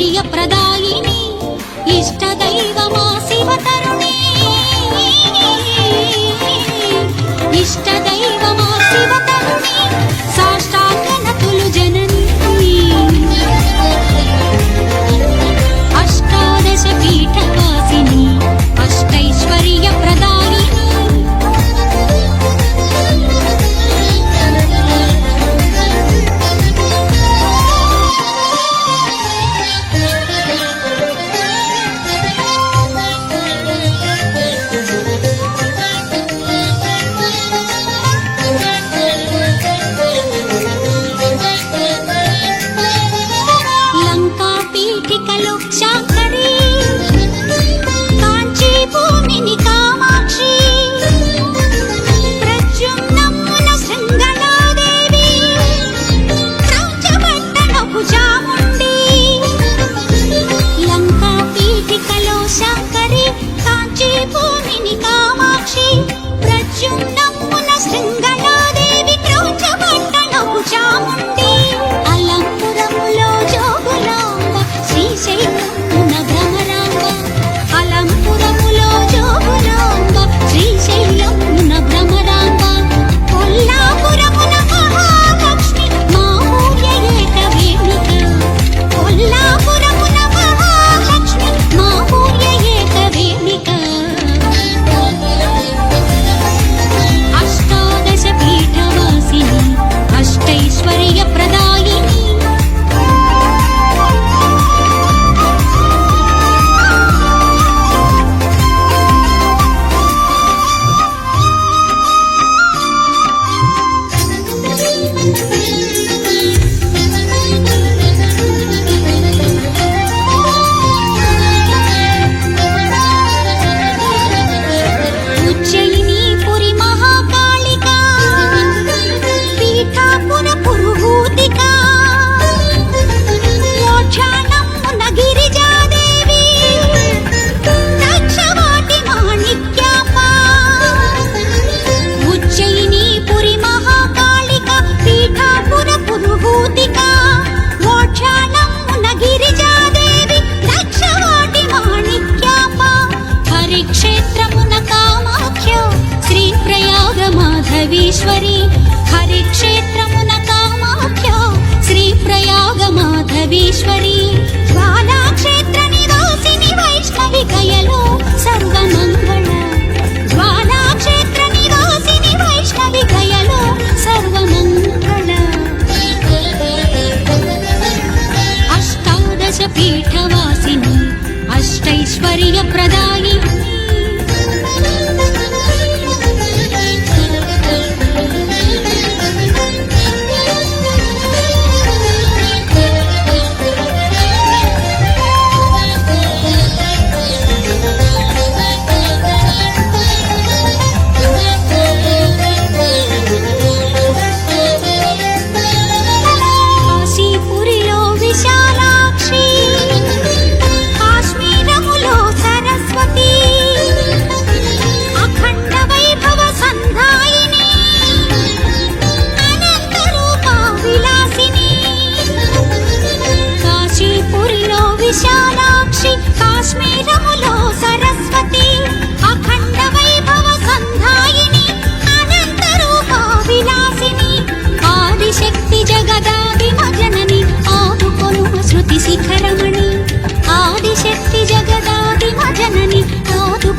ఐశ్వర్యప్రదాయిని ఇష్టదైవమా శివతరుణి ईश्वरी ज्वालाक्षेत्र निवासिनि वैष्णवि कयलो सर्वमङ्गल ज्वालाक्षेत्र निवासिनि वैष्णवि कयलो सर्वमङ्गल अष्टादश पीठवासिनि अष्टैश्वर्यप्रदाय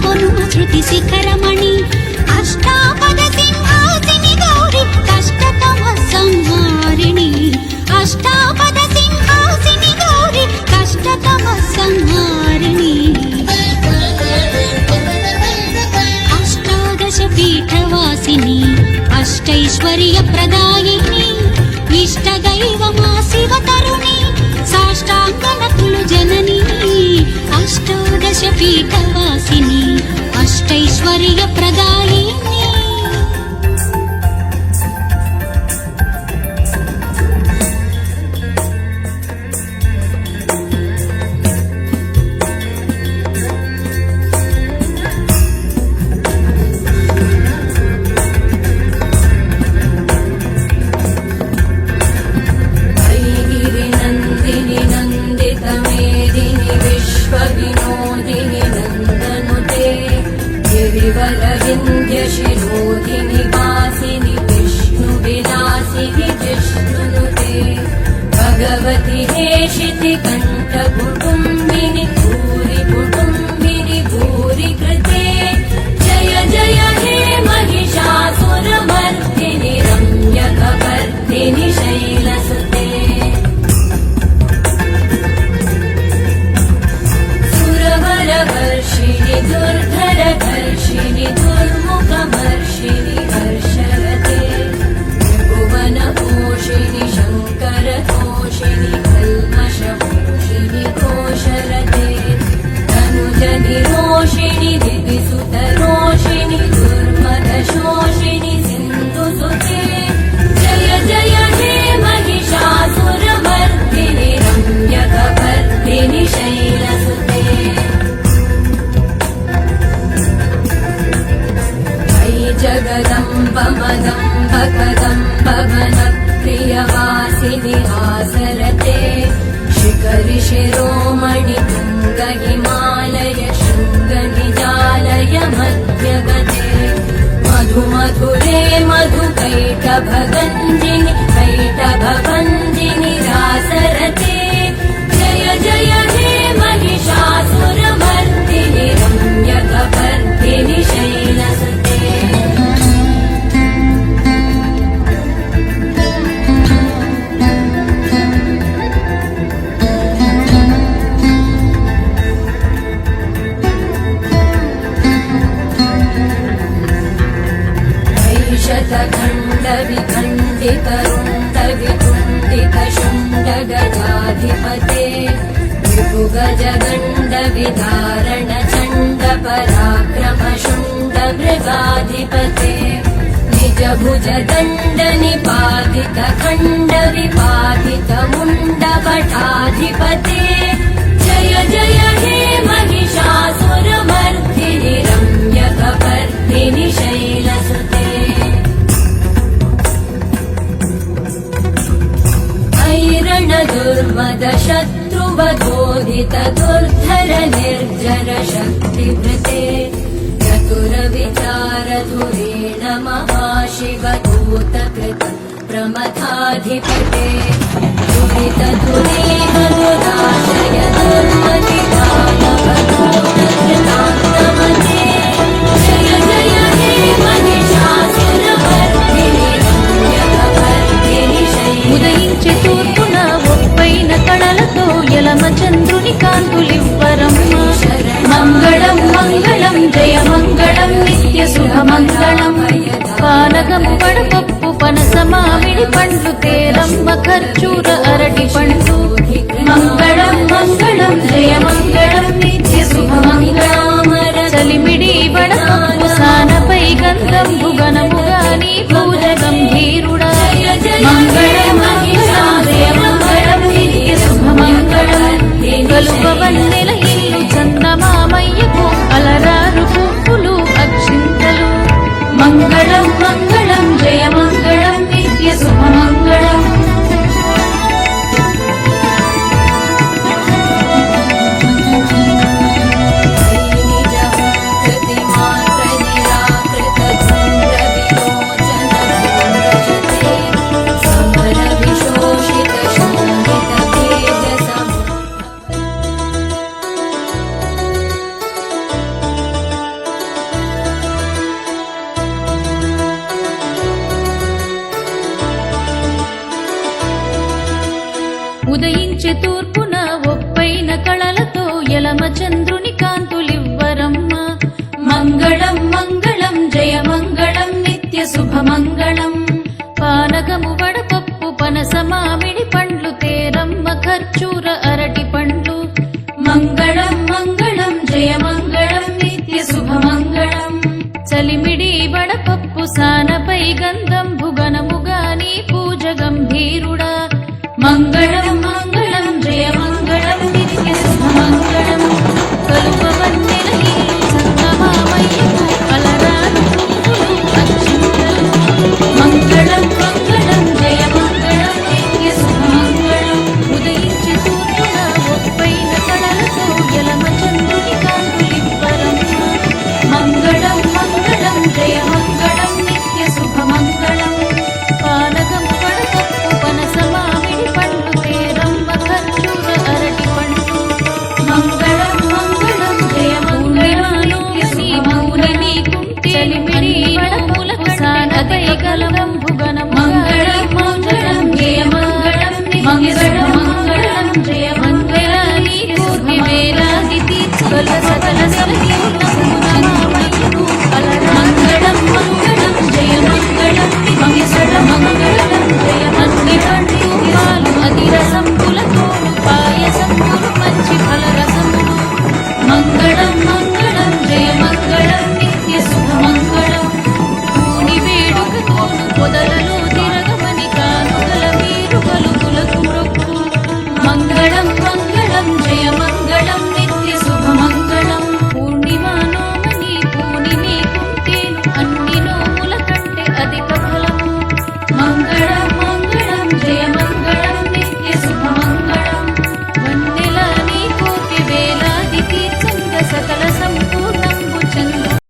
చారు శృతి శిఖరమణి. అష్టాపద సింహాసిని గౌరి కష్టతమ సంహారిణి అష్టాపద సింహాసిని గౌరి కష్టతమ సంహారిణి అష్టాదశ పీఠవాసిని అష్టైశ్వర్య ప్రదాయిని ఇష్టదైవమా శివ తరుణి సాష్టాంగ జనని. అష్టాదశ పీఠవాసి అష్టైశ్వర్య ప్రదాయ ृगदम्बमदम् भकतम्भवनप्रियवासिनि आसरते। शिखरि शिरोमणि गिमालय शृङ्गगितालय मध्यगते। मधु मधुरे मधु पैटभिनि धारणचण्ड पराक्रम शुण्ड मृगाधिपते निज भुज दण्ड निपातितखण्ड विपादित मुण्डप महा शिव भूतकृत प्रमथाधिपते। వడపప్పు పనస మామిడి పండ్లు తేరమ్మ ఖర్చూర అరటి పండు. ఉదయించే తూర్పున ఒప్పైన కళలతో ఎలమ చంద్రుని కాంతులివ్వరమ్మ. మంగళం మంగళం జయ మంగళం నిత్య శుభమంగళం పానకము వడపప్పు పనస మామిడి పండ్లు తేరమ్మ ఖర్చూర